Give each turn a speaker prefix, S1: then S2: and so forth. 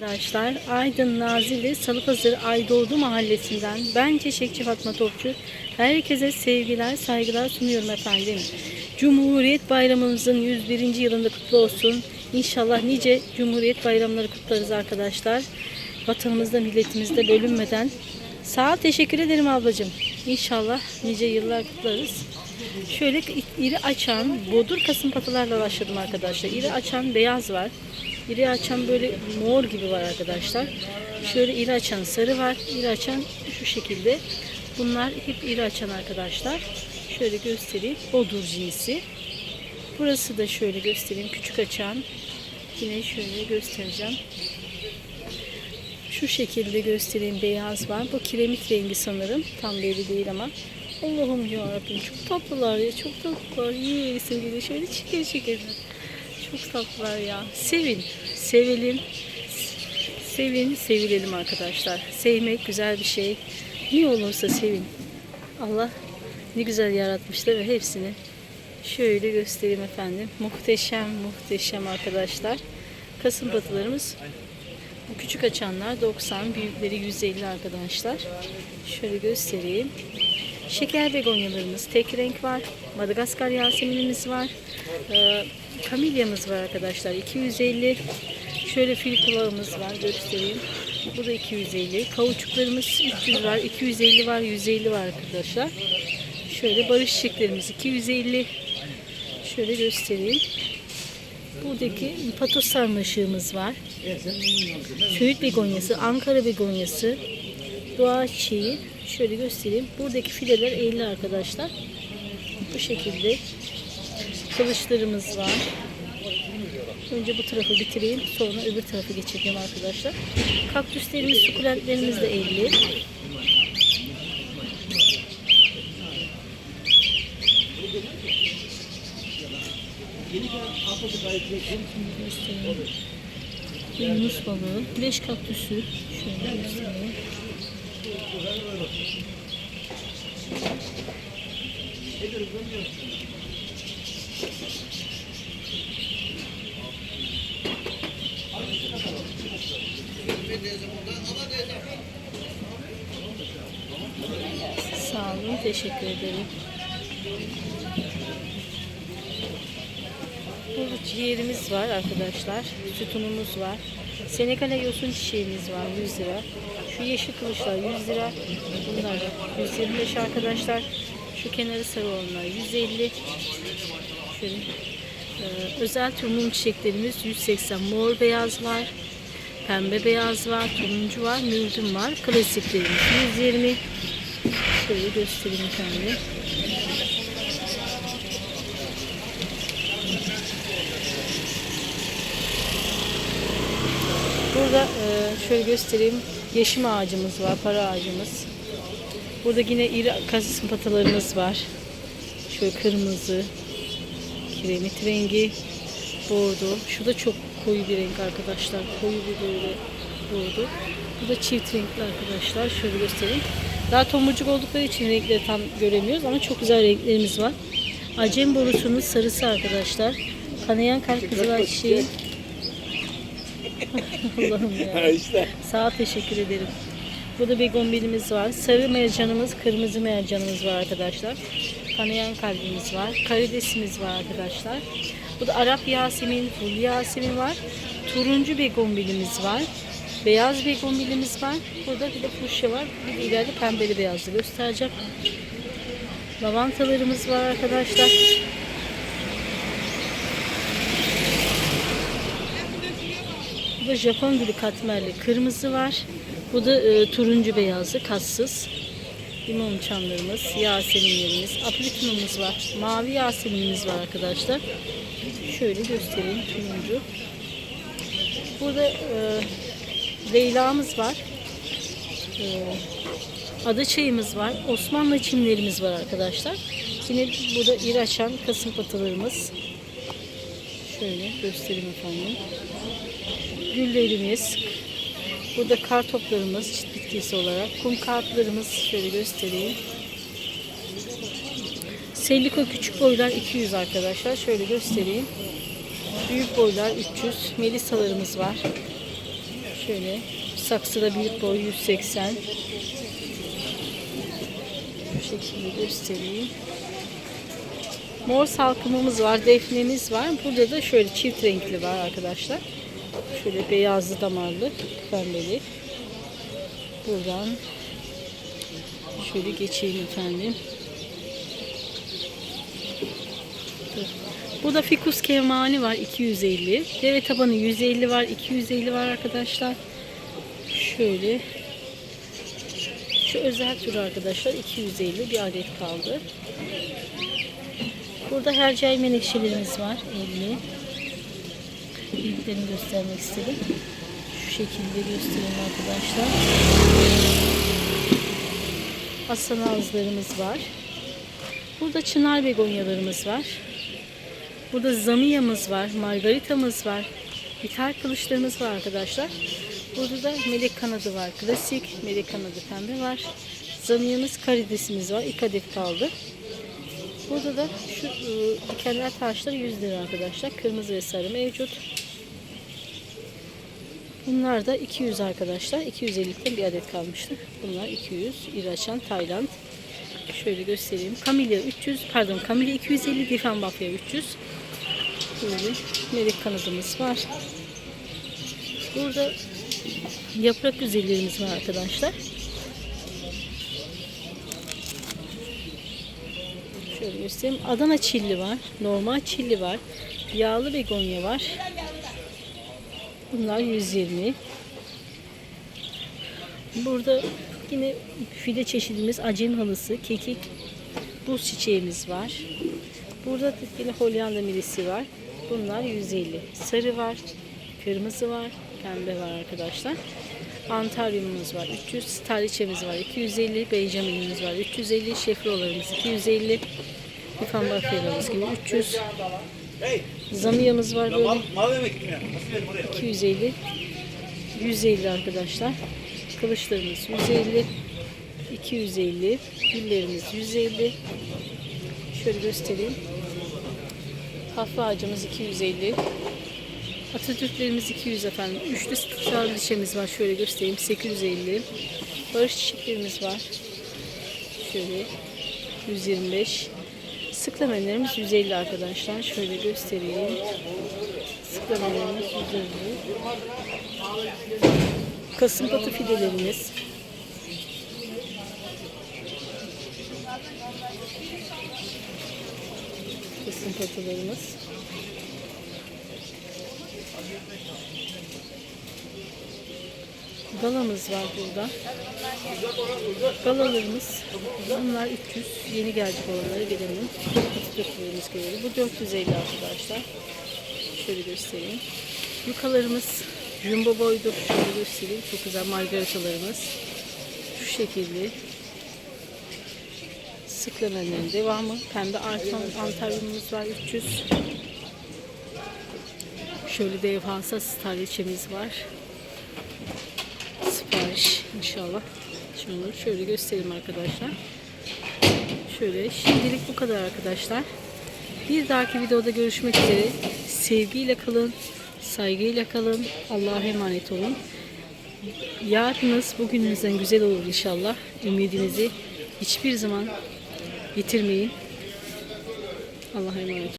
S1: Arkadaşlar Aydın Nazilli Salıpazarı Aydoğdu mahallesinden ben Çiçekçi Fatma Topçu herkese sevgiler saygılar sunuyorum efendim. Cumhuriyet Bayramımızın 101. yılında kutlu olsun. İnşallah nice Cumhuriyet Bayramları kutlarız arkadaşlar. Vatanımızda milletimizde bölünmeden. Sağ teşekkür ederim ablacığım. İnşallah nice yıllar kutlarız. Şöyle iri açan bodur kasım patılarla başladım arkadaşlar. İri açan beyaz var. İri açan böyle mor gibi var arkadaşlar. Şöyle iri açan sarı var. İri açan şu şekilde. Bunlar hep iri açan arkadaşlar. Şöyle göstereyim. Bodur cinsi. Burası da şöyle göstereyim. Küçük açan. Yine şöyle göstereceğim. Şu şekilde göstereyim beyaz var. Bu kiremit rengi sanırım. Tam belli değil ama. Allah'ım yarabbim çok tatlılar ya. Çok tatlılar. İyi sevgili. Şöyle çeker çeker. Çok tatlılar ya. Sevin. Sevelim. Sevin. Sevilelim arkadaşlar. Sevmek güzel bir şey. Ne olursa sevin. Allah ne güzel yaratmış değil mi? Hepsini. Şöyle göstereyim efendim. Muhteşem muhteşem arkadaşlar. Kasım batılarımız bu küçük açanlar 90, büyükleri 150 arkadaşlar. Şöyle göstereyim. Şeker begonyalarımız tek renk var. Madagaskar yaseminimiz var. Ee, kamilyamız var arkadaşlar 250. Şöyle fil kulağımız var göstereyim. Bu da 250. Kauçuklarımız 300 var, 250 var, 150 var arkadaşlar. Şöyle barış çiçeklerimiz 250. Şöyle göstereyim. Buradaki patos sarmaşığımız var. Söğüt begonyası, Ankara begonyası, doğa çiçeği. Şöyle göstereyim. Buradaki fileler 50 arkadaşlar. Bu şekilde. Kılıçlarımız var. Önce bu tarafı bitireyim. Sonra öbür tarafa geçeceğim arkadaşlar. Kaktüslerimiz, sukulentlerimiz de 50. göstereyim. Yunus balığı, güneş kaktüsü. Şöyle göstereyim. Sağ olun, teşekkür ederim. Burada ciğerimiz var arkadaşlar. Sütunumuz var. Senegal'e yosun çiçeğimiz var 100 lira. Şu yeşil kılıçlar 100 lira. Bunlar 125 arkadaşlar. Şu kenarı sarı olanlar 150. Şöyle. Ee, özel tür çiçeklerimiz 180. Mor beyaz var. Pembe beyaz var. Turuncu var. Mürdüm var. Klasiklerimiz 120. Şöyle göstereyim efendim. Burada e, şöyle göstereyim. Yeşim ağacımız var, para ağacımız. Burada yine iri kasım patalarımız var. Şöyle kırmızı, kiremit rengi, bordo. Şu da çok koyu bir renk arkadaşlar. Koyu bir böyle bordo. Bu da çift renkli arkadaşlar. Şöyle göstereyim. Daha tomurcuk oldukları için renkleri tam göremiyoruz ama çok güzel renklerimiz var. Acem borusunun sarısı arkadaşlar. Kanayan kalp kızılay çiçeği. Allah'ım ya.
S2: işte.
S1: Sağ ol, teşekkür ederim. Burada begonbilimiz var. Sarı mercanımız, kırmızı mercanımız var arkadaşlar. Kanayan kalbimiz var. Karidesimiz var arkadaşlar. Burada Arap Yasemin, Ful Yasemin var. Turuncu begonbilimiz var. Beyaz begonbilimiz var. Burada bir de fuşya var. Bir de ileride pembeli beyazlı göstereceğim. Lavantalarımız var arkadaşlar. Bu da Japon gülü katmerli kırmızı var. Bu da e, turuncu beyazlı kassız. Limon çamlarımız, yaseminlerimiz, aplitunumuz var. Mavi yaseminimiz var arkadaşlar. Şöyle göstereyim turuncu. Burada e, Leyla'mız var. E, ada çayımız var. Osmanlı çimlerimiz var arkadaşlar. Yine burada iri açan kasım patılarımız. Şöyle göstereyim efendim güllerimiz, burada kartoplarımız çit bitkisi olarak, kum kartlarımız şöyle göstereyim. Selliko küçük boylar 200 arkadaşlar. Şöyle göstereyim. Büyük boylar 300. Melisalarımız var. Şöyle saksıda büyük boy 180. Bu şekilde göstereyim. Mor salkımımız var, defnemiz var. Burada da şöyle çift renkli var arkadaşlar. Şöyle beyazlı damarlı, pembeli. Buradan şöyle geçeyim efendim. Burada fikus kemani var 250. Deve tabanı 150 var, 250 var arkadaşlar. Şöyle şu özel tür arkadaşlar 250 bir adet kaldı. Burada hercai menekşelerimiz var 50. Büyüklerini göstermek istedim. Şu şekilde göstereyim arkadaşlar. Aslan ağızlarımız var. Burada çınar begonyalarımız var. Burada zamiyamız var, margaritamız var. Biter kılıçlarımız var arkadaşlar. Burada da melek kanadı var. Klasik melek kanadı pembe var. Zamiyamız karidesimiz var. İlk adet kaldı. Burada da şu ıı, dikenler taşları 100 lira arkadaşlar. Kırmızı ve sarı mevcut. Bunlar da 200 arkadaşlar. 250'den bir adet kalmıştı. Bunlar 200. İraçan, Tayland. Şöyle göstereyim. Kamilya 300, pardon Kamilya 250, Difenbafya 300. Böyle melek kanadımız var. Burada yaprak güzellerimiz var arkadaşlar. Şöyle göstereyim. Adana çilli var. Normal çilli var. Yağlı begonya var. Bunlar 120. Burada yine fide çeşidimiz acem halısı, kekik, buz çiçeğimiz var. Burada da yine hollanda milisi var. Bunlar 150. Sarı var, kırmızı var, pembe var arkadaşlar. Antaryumumuz var 300, tariçemiz var 250, benjaminimiz var 350, şefrolarımız 250, ifan bafyalarımız gibi 300. Zamiyamız var böyle
S2: Mavi mi gitmiyor? Nasıl verim oraya?
S1: 250 150 arkadaşlar. Kılıçlarımız 150 250 güllerimiz 150 şöyle göstereyim. Hafra ağacımız 250 Atatürklerimiz 200 efendim. Üçlü sarılışemiz var. Şöyle göstereyim. 850. Barış çiçeklerimiz var. Şöyle 125. Sıklamenlerimiz 150 arkadaşlar. Şöyle göstereyim. Sıklamenlerimiz 150. Kasımpatı fidelerimiz. Kasımpatılarımız. Galamız var burada. Galalarımız bunlar 300. Yeni gelecek olanları gelelim. Atatürklerimiz geliyor. Bu 450 arkadaşlar. Şöyle göstereyim. Yukalarımız jumbo boydur. Şöyle göstereyim. Çok güzel margaritalarımız. Şu şekilde. Sıklamenlerin devamı. Pembe artan antaryumumuz var 300. Şöyle devasa starliçemiz var. Sipariş inşallah. Şunu şöyle göstereyim arkadaşlar. Şöyle şimdilik bu kadar arkadaşlar. Bir dahaki videoda görüşmek üzere. Sevgiyle kalın, saygıyla kalın. Allah'a emanet olun. Yarınız bugününüzden güzel olur inşallah. Ümidinizi hiçbir zaman yitirmeyin. Allah'a emanet